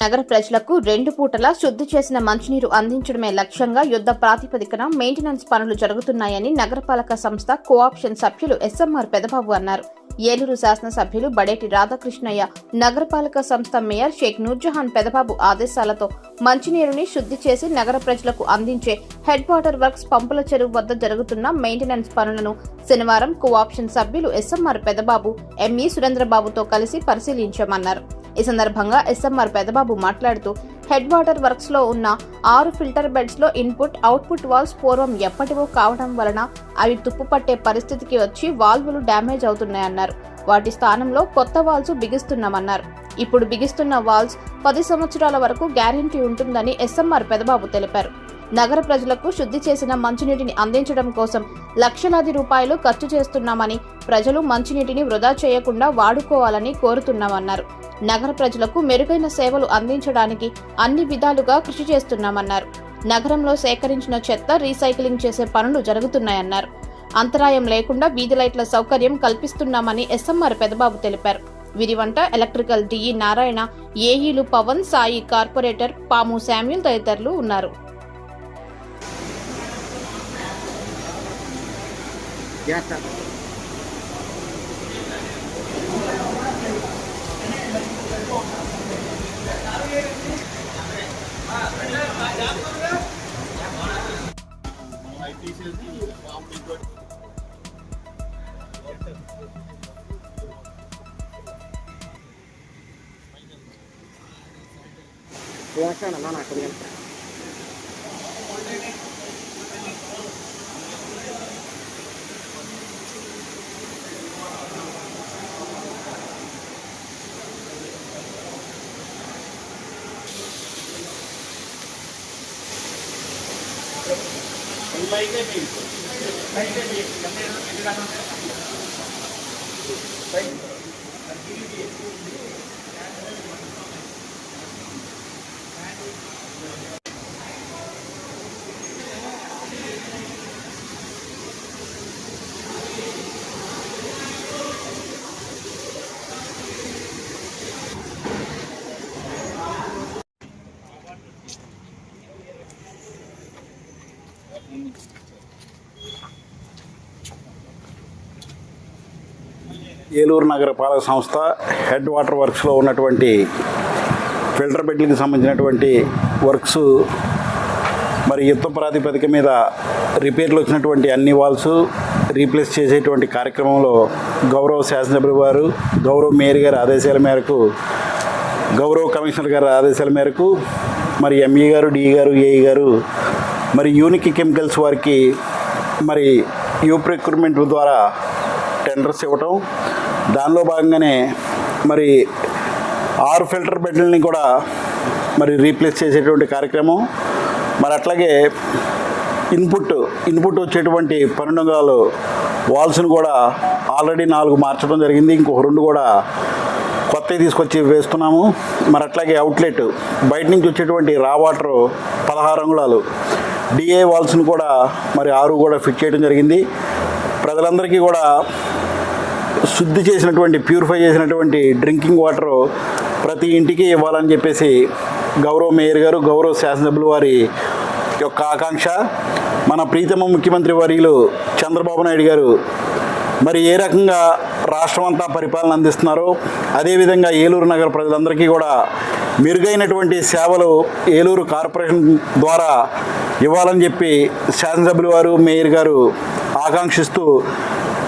నగర ప్రజలకు రెండు పూటలా శుద్ధి చేసిన మంచినీరు అందించడమే లక్ష్యంగా యుద్ధ ప్రాతిపదికన మెయింటెనెన్స్ పనులు జరుగుతున్నాయని నగరపాలక సంస్థ కోఆప్షన్ సభ్యులు ఎస్ఎంఆర్ పెదబాబు అన్నారు. ఏలూరు శాసనసభ్యులు బడేటి రాధాకృష్ణయ్య నగరపాలక సంస్థ మేయర్ షేక్ నూర్జహాన్ పెదబాబు ఆదేశాలతో మంచినీరుని శుద్ధి చేసి నగర ప్రజలకు అందించే హెడ్ వాటర్ వర్క్స్ పంపుల చెరువు వద్ద జరుగుతున్న మెయింటెనెన్స్ పనులను శనివారం కోఆప్షన్ సభ్యులు ఎస్ఎంఆర్ పెదబాబు ఎంఈ సురేంద్రబాబుతో కలిసి పరిశీలించామన్నారు. ఈ సందర్భంగా ఎస్ఎంఆర్ పెదబాబు మాట్లాడుతూ హెడ్ వాటర్ వర్క్స్లో ఉన్న ఆరు ఫిల్టర్ బెడ్స్లో ఇన్పుట్ అవుట్పుట్ వాల్స్ పూర్వం ఎప్పటివో కావడం వలన అవి తుప్పు పట్టే పరిస్థితికి వచ్చి వాల్వులు డ్యామేజ్ అవుతున్నాయన్నారు. వాటి స్థానంలో కొత్త వాల్స్ బిగిస్తున్నామన్నారు. ఇప్పుడు బిగిస్తున్న వాల్స్ పది సంవత్సరాల వరకు గ్యారెంటీ ఉంటుందని ఎస్ఎంఆర్ పెదబాబు తెలిపారు. నగర ప్రజలకు శుద్ధి చేసిన మంచినీటిని అందించడం కోసం లక్షలాది రూపాయలు ఖర్చు చేస్తున్నామని ప్రజలు మంచినీటిని వృధా చేయకుండా వాడుకోవాలని కోరుతున్నామన్నారు. నగర ప్రజలకు మెరుగైన సేవలు అందించడానికి అన్ని విధాలుగా కృషి చేస్తున్నామన్నారు. నగరంలో సేకరించిన చెత్త రీసైక్లింగ్ చేసే పనులు జరుగుతున్నాయన్నారు. అంతరాయం లేకుండా వీధి లైట్ల సౌకర్యం కల్పిస్తున్నామని ఎస్ఎంఆర్ పెదబాబు తెలిపారు. వీరి వంట ఎలక్ట్రికల్ డిఈ నారాయణ ఏఈలు పవన్ సాయి కార్పొరేటర్ పాము శామ్యుల్ తదితరులు ఉన్నారు. reaction na na kunya Baiknya bil, baiknya bil, kami harus segera. Baik. Eluru నగర పాలక సంస్థ హెడ్ వాటర్ వర్క్స్లో ఉన్నటువంటి ఫిల్టర్ బెడ్లకు సంబంధించినటువంటి వర్క్స్ మరి యుద్ధ ప్రాతిపదిక మీద రిపేర్లు వచ్చినటువంటి అన్ని వాల్స్ రీప్లేస్ చేసేటువంటి కార్యక్రమంలో గౌరవ శాసనసభ్యులు వారు గౌరవ మేయర్ గారి ఆదేశాల మేరకు గౌరవ కమిషనర్ గారి ఆదేశాల మేరకు మరి ఎంఈ గారు డిఈ గారు ఏఈ గారు మరి యూనిక్ కెమికల్స్ వారికి మరి యూ రిక్రూట్మెంట్ ద్వారా టెండర్స్ ఇవ్వటం దానిలో భాగంగానే మరి ఆరు ఫిల్టర్ బెడ్లని కూడా మరి రీప్లేస్ చేసేటువంటి కార్యక్రమం. మరి అట్లాగే ఇన్పుట్ ఇన్పుట్ వచ్చేటువంటి పన్నెండు వాల్స్ను కూడా ఆల్రెడీ నాలుగు మార్చడం జరిగింది. ఇంకొక రెండు కూడా కొత్తవి తీసుకొచ్చి వేస్తున్నాము. మరి అట్లాగే అవుట్లెట్ బయట నుంచి వచ్చేటువంటి రా వాటర్ పదహారు అంగుళాలు డిఏ వాల్స్ను కూడా మరి ఆరు కూడా ఫిట్ చేయడం జరిగింది. ప్రజలందరికీ కూడా శుద్ధి చేసినటువంటి ప్యూరిఫై చేసినటువంటి డ్రింకింగ్ వాటర్ ప్రతి ఇంటికి ఇవ్వాలని చెప్పేసి గౌరవ మేయర్ గారు గౌరవ శాసనసభ్యులు వారి యొక్క ఆకాంక్ష. మన ప్రీతమ ముఖ్యమంత్రి వర్యులు చంద్రబాబు నాయుడు గారు మరి ఏ రకంగా రాష్ట్రం అంతా పరిపాలన అందిస్తున్నారో అదేవిధంగా ఏలూరు నగర ప్రజలందరికీ కూడా మెరుగైనటువంటి సేవలు ఏలూరు కార్పొరేషన్ ద్వారా ఇవ్వాలని చెప్పి శాసనసభ్యులు వారు మేయర్ గారు ఆకాంక్షిస్తూ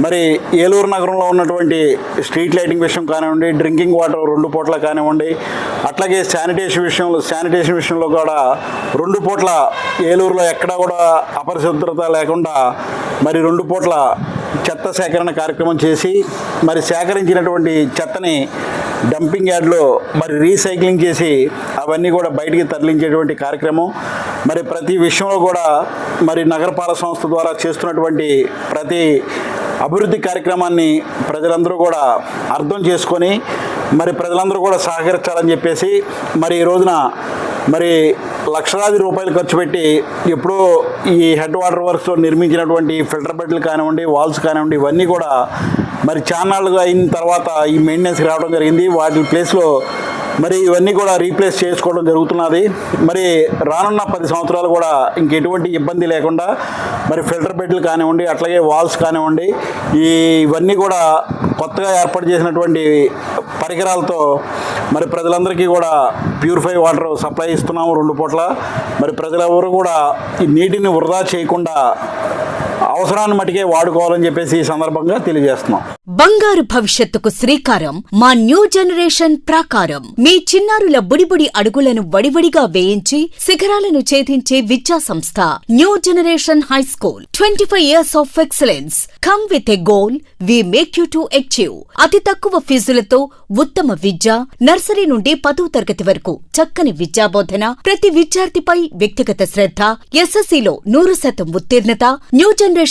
మరి ఏలూరు నగరంలో ఉన్నటువంటి స్ట్రీట్ లైటింగ్ విషయం కానివ్వండి డ్రింకింగ్ వాటర్ రెండు పూట్ల కానివ్వండి అట్లాగే శానిటేషన్ విషయంలో శానిటేషన్ విషయంలో కూడా రెండు పూట్ల ఏలూరులో ఎక్కడా కూడా అపరిశుభ్రత లేకుండా మరి రెండు పూట్ల చెత్త సేకరణ కార్యక్రమం చేసి మరి సేకరించినటువంటి చెత్తని డంపింగ్ యార్డ్లో మరి రీసైక్లింగ్ చేసి అవన్నీ కూడా బయటికి తరలించేటువంటి కార్యక్రమం. మరి ప్రతి విషయంలో కూడా మరి నగరపాలక సంస్థ ద్వారా చేస్తున్నటువంటి ప్రతి అభివృద్ధి కార్యక్రమాన్ని ప్రజలందరూ కూడా అర్థం చేసుకొని మరి ప్రజలందరూ కూడా సహకరించాలని చెప్పేసి మరి ఈ రోజున మరి లక్షలాది రూపాయలు ఖర్చు పెట్టి ఎప్పుడో ఈ హెడ్ వాటర్ వర్క్స్లో నిర్మించినటువంటి ఫిల్టర్ బెడ్లు కానివ్వండి వాల్స్ కానివ్వండి ఇవన్నీ కూడా మరి చాన్నాళ్ళుగా అయిన తర్వాత ఈ మెయింటెనెన్స్కి రావడం జరిగింది. వాటి ప్లేస్లో మరి ఇవన్నీ కూడా రీప్లేస్ చేసుకోవడం జరుగుతున్నది. మరి రానున్న పది సంవత్సరాలు కూడా ఇంకెటువంటి ఇబ్బంది లేకుండా మరి ఫిల్టర్ బెడ్లు కానివ్వండి అట్లాగే వాల్స్ కానివ్వండి ఈ ఇవన్నీ కూడా కొత్తగా ఏర్పాటు చేసినటువంటి పరికరాలతో మరి ప్రజలందరికీ కూడా ప్యూరిఫై వాటర్ సప్లై ఇస్తున్నాము రెండు పూట్ల. మరి ప్రజలెవరు కూడా ఈ నీటిని వృధా చేయకుండా అవసరాన్ని మటుకే వాడుకోవాలని చెప్పేసి ఈ సందర్భంగా తెలియజేస్తున్నాం. బంగారు భవిష్యత్తుకు శ్రీకారం మా న్యూ జనరేషన్ ప్రాకారం. మీ చిన్నారుల బుడిబుడి అడుగులను వడివడిగా వేయించి శిఖరాలను ఛేదించే విద్యా సంస్థ new generation high school. Twenty five years of excellence. Come with a goal we make you to achieve. అతి తక్కువ ఫీజులతో ఉత్తమ విద్య నర్సరీ నుండి పదో తరగతి వరకు చక్కని విద్యాబోధన ప్రతి విద్యార్థిపై వ్యక్తిగత శ్రద్ధ ఎస్ఎస్సిలో నూరు శాతం ఉత్తీర్ణత new generation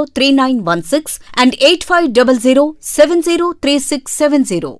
three nine one six and eight five double zero seven zero three six seven zero